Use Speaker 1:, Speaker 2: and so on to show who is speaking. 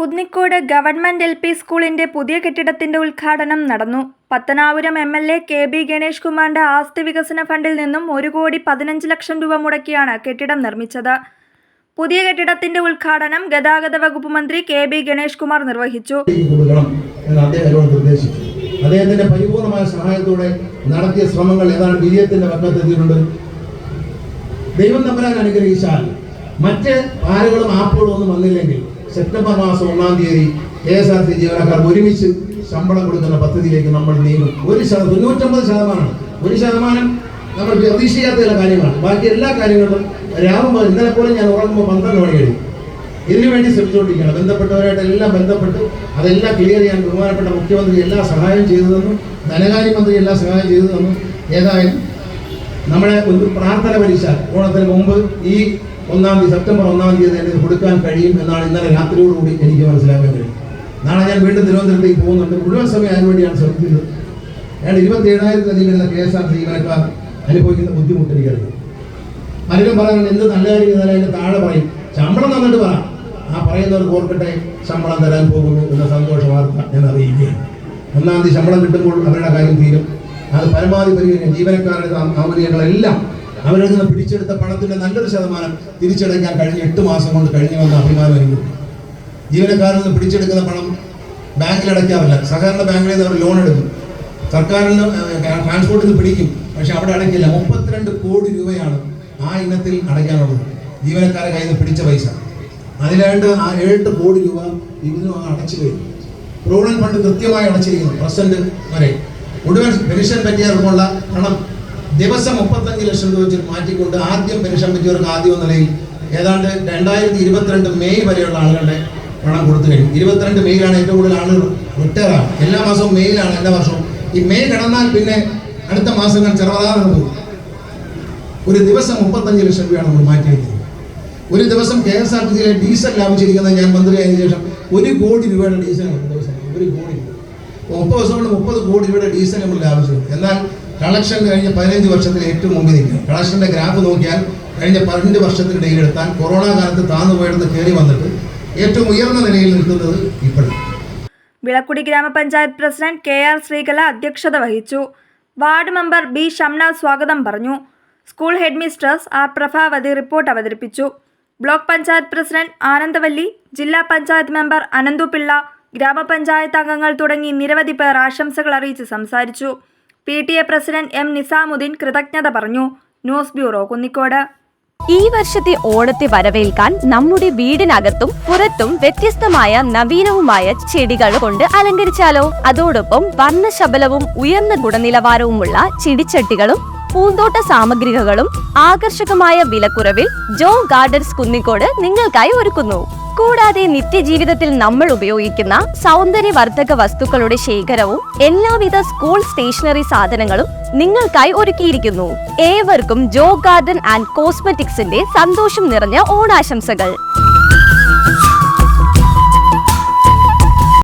Speaker 1: Kunnicode government L P സ്കൂളിന്റെ പുതിയ കെട്ടിടത്തിന്റെ ഉദ്ഘാടനം നടന്നു. Pathanapuram M L A K B Ganesh കുമാറിന്റെ ആസ്തി വികസന ഫണ്ടിൽ നിന്നും ഒരു കോടി പതിനഞ്ച് ലക്ഷം രൂപ മുടക്കിയാണ് കെട്ടിടം നിർമ്മിച്ചത്. പുതിയ കെട്ടിടത്തിന്റെ ഉദ്ഘാടനം ഗതാഗത വകുപ്പ് മന്ത്രി കെ ബി ഗണേഷ് കുമാർ നിർവഹിച്ചു.
Speaker 2: അദ്ദേഹത്തിന്റെ പരിപൂർണമായ സഹായത്തോടെ നടത്തിയ ശ്രമങ്ങൾ ഏതാണ് വിജയത്തിന്റെ വക്കത്തെത്തിയിട്ടുണ്ട് ദൈവം തമ്പരാൻ അനുഗ്രഹിച്ചാൽ മറ്റ് ആരുകളും ആപ്പുകളും ഒന്നും വന്നില്ലെങ്കിൽ സെപ്റ്റംബർ മാസം ഒന്നാം തീയതി കെ എസ് ആർ ടി ജീവനക്കാർ ഒരുമിച്ച് ശമ്പളം കൊടുക്കുന്ന പദ്ധതിയിലേക്ക് നമ്മൾ നീങ്ങും. ഒരു ശതമാനം തൊണ്ണൂറ്റമ്പത് ശതമാനമാണ് ഒരു ശതമാനം നമ്മൾ പ്രതീക്ഷിക്കാത്ത ചില കാര്യങ്ങളാണ്. ബാക്കി എല്ലാ കാര്യങ്ങളും രാവും ഇന്നലെ പോലും ഞാൻ ഉറങ്ങുമ്പോൾ പന്ത്രണ്ട് മണി കഴിയും ഇതിനു വേണ്ടി ശ്രമിച്ചുകൊണ്ടിരിക്കുകയാണ്. ബന്ധപ്പെട്ടവരായിട്ട് എല്ലാം ബന്ധപ്പെട്ട് അതെല്ലാം ക്ലിയർ ചെയ്യാൻ ബഹുമാനപ്പെട്ട മുഖ്യമന്ത്രി എല്ലാ സഹായം ചെയ്തു തന്നു. ധനകാര്യമന്ത്രി എല്ലാ സഹായം ചെയ്തു തന്നു. ഏതായാലും നമ്മുടെ ഒരു പ്രാർത്ഥന പരീക്ഷ ഓണത്തിന് മുമ്പ് ഈ ഒന്നാം തീയതി സെപ്റ്റംബർ ഒന്നാം തീയതി എനിക്ക് കൊടുക്കാൻ കഴിയും എന്നാണ് ഇന്നലെ രാത്രിയോടുകൂടി എനിക്ക് മനസ്സിലാക്കാൻ കഴിയും. നാളെ ഞാൻ വീണ്ടും തിരുവനന്തപുരത്തേക്ക് പോകുന്നുണ്ട്. മുഴുവൻ സമയം അതിനു വേണ്ടിയാണ് ശ്രമിക്കുന്നത്. ഞാൻ ഇരുപത്തി ഏഴായിരത്തിലധികം വരുന്ന കെ എസ് ആർ ടി ജീവനക്കാർ അനുഭവിക്കുന്ന ബുദ്ധിമുട്ട് പലരും പറയുന്നത് എന്ത് നല്ല കാര്യം ചെയ്താലും അതിന്റെ താഴെ പറയും. ശമ്പളം തന്നിട്ട് പറ. ആ പറയുന്നവർക്ക് ഓർക്കട്ടെ ശമ്പളം തരാൻ പോകുന്നു എന്ന സന്തോഷ വാർത്ത ഞാൻ അറിയിക്കുകയാണ്. ഒന്നാം തീയതി ശമ്പളം കിട്ടുമ്പോൾ അവരുടെ കാര്യം തീരും. അത് പരമാവധി പരിഹരിക്കും ജീവനക്കാരുടെ ആനുകൂല്യങ്ങളെല്ലാം അവരിൽ നിന്ന് പിടിച്ചെടുത്ത പണത്തിന്റെ നല്ലൊരു ശതമാനം തിരിച്ചടയ്ക്കാൻ കഴിഞ്ഞ എട്ട് മാസം കൊണ്ട് കഴിഞ്ഞുവെന്ന അഭിമാനം എനിക്ക്. ജീവനക്കാരിൽ നിന്ന് പിടിച്ചെടുക്കുന്ന പണം ബാങ്കിൽ അടയ്ക്കാറില്ല. സഹകരണ ബാങ്കിൽ നിന്ന് അവർ ലോൺ എടുക്കും. സർക്കാരിൽ നിന്ന് ട്രാൻസ്പോർട്ടിൽ നിന്ന് പിടിക്കും. പക്ഷെ അവിടെ അടയ്ക്കില്ല. മുപ്പത്തിരണ്ട് കോടി രൂപയാണ് ആ ഇനത്തിൽ അടയ്ക്കാനുള്ളത്. ജീവനക്കാരെ കയ്യിൽ നിന്ന് പിടിച്ച പൈസ. അതിലാണ്ട് ആ ഏഴെട്ട് കോടി രൂപ ഇതിനും അടച്ചു കഴിഞ്ഞു. പ്രൊവിഡന്റ് ഫണ്ട് കൃത്യമായി അടച്ചിരിക്കുന്നു. പ്രസന്റ് വരെ. മുഴുവൻ പെൻഷൻ പറ്റിയവർക്കുള്ള പണം ദിവസം മുപ്പത്തഞ്ച് ലക്ഷം രൂപ വെച്ച് മാറ്റിക്കൊണ്ട് ആദ്യം പെൻഷൻ പറ്റിയവർക്ക് ആദ്യം എന്ന നിലയിൽ ഏതാണ്ട് രണ്ടായിരത്തി ഇരുപത്തിരണ്ട് മെയ് വരെയുള്ള ആളുകളുടെ പണം കൊടുത്തു കഴിഞ്ഞു. ഇരുപത്തിരണ്ട് മെയ്യിലാണ് ഏറ്റവും കൂടുതൽ ആളുകൾ റിട്ടയറാണ്. എല്ലാ മാസവും മെയ്യിലാണ് എല്ലാ വർഷവും. ഈ മെയ് കടന്നാൽ പിന്നെ അടുത്ത മാസങ്ങൾ ചെറുതാതെ പോകും. ഒരു ദിവസം മുപ്പത്തഞ്ച് ലക്ഷം രൂപയാണ് നമ്മൾ മാറ്റി വയ്ക്കുന്നത് ഒരു ദിവസം കെ എസ് ആർ ടി സിയിലെ ഡീസൽ ലാഭിച്ചിരിക്കുന്നത് ഞാൻ മന്ത്രി മന്ത്രിയായതിനു ശേഷം ഒരു കോടി രൂപയുടെ ഡീസൽ ഒരു ദിവസം. ഒരു കോടി രൂപ. മുപ്പത് ദിവസം കൊണ്ട് മുപ്പത് കോടി രൂപയുടെ ഡീസൽ നമ്മൾ ലാഭിച്ചു എന്നാൽ കളക്ഷൻ കഴിഞ്ഞ പതിനഞ്ച് വർഷത്തിൽ ഏറ്റവും മുമ്പിൽ നിൽക്കുക. കളക്ഷന്റെ ഗ്രാഫ് നോക്കിയാൽ കഴിഞ്ഞ പതിനഞ്ച് വർഷത്തിനിടയിൽ എടുത്താൽ കൊറോണ കാലത്ത് താന്നു പോയിടത്ത് കയറി വന്നിട്ട് ഏറ്റവും ഉയർന്ന നിലയിൽ നിൽക്കുന്നത് ഇപ്പോഴും.
Speaker 1: വിളക്കുടി ഗ്രാമപഞ്ചായത്ത് പ്രസിഡന്റ് കെ ആർ ശ്രീകല അധ്യക്ഷത വഹിച്ചു. വാർഡ് മെമ്പർ ബി ഷംന സ്വാഗതം പറഞ്ഞു. School head R Prabhavathi report അവതരിപ്പിച്ചു. ബ്ലോക്ക് പഞ്ചായത്ത് പ്രസിഡന്റ് ആനന്ദവല്ലി ജില്ലാ പഞ്ചായത്ത് മെമ്പർ അനന്തുപിള്ള ഗ്രാമപഞ്ചായത്ത് അംഗങ്ങൾ തുടങ്ങി നിരവധി പേർ ആശംസകൾ അറിയിച്ച് സംസാരിച്ചു. P T A president M Nizamuddin കൃതജ്ഞത പറഞ്ഞു. News bureau Kunnikode.
Speaker 3: ഈ വർഷത്തെ ഓണത്തെ വരവേൽക്കാൻ നമ്മുടെ വീടിനകത്തും പുറത്തും വ്യത്യസ്തമായ നവീനവുമായ ചെടികൾ കൊണ്ട് അലങ്കരിച്ചാലോ? അതോടൊപ്പം വർണശബലവും ഉയർന്ന ഗുണനിലവാരവുമുള്ള ചെടിച്ചട്ടികളും പൂന്തോട്ട സാമഗ്രികളും ആകർഷകമായ വിലക്കുറവിൽ ജോ ഗാർഡൻസ് കുന്നിക്കോട് നിങ്ങൾക്കായി ഒരുക്കുന്നു. കൂടാതെ നിത്യജീവിതത്തിൽ നമ്മൾ ഉപയോഗിക്കുന്ന സൗന്ദര്യവർദ്ധക വസ്തുക്കളുടെ ശേഖരവും എല്ലാവിധ സ്കൂൾ സ്റ്റേഷനറി സാധനങ്ങളും നിങ്ങൾക്കായി ഒരുക്കിയിരിക്കുന്നു. ഏവർക്കും ജോ ഗാർഡൻ ആൻഡ് കോസ്മെറ്റിക്സിന്റെ സന്തോഷം നിറഞ്ഞ ഓണാശംസകൾ.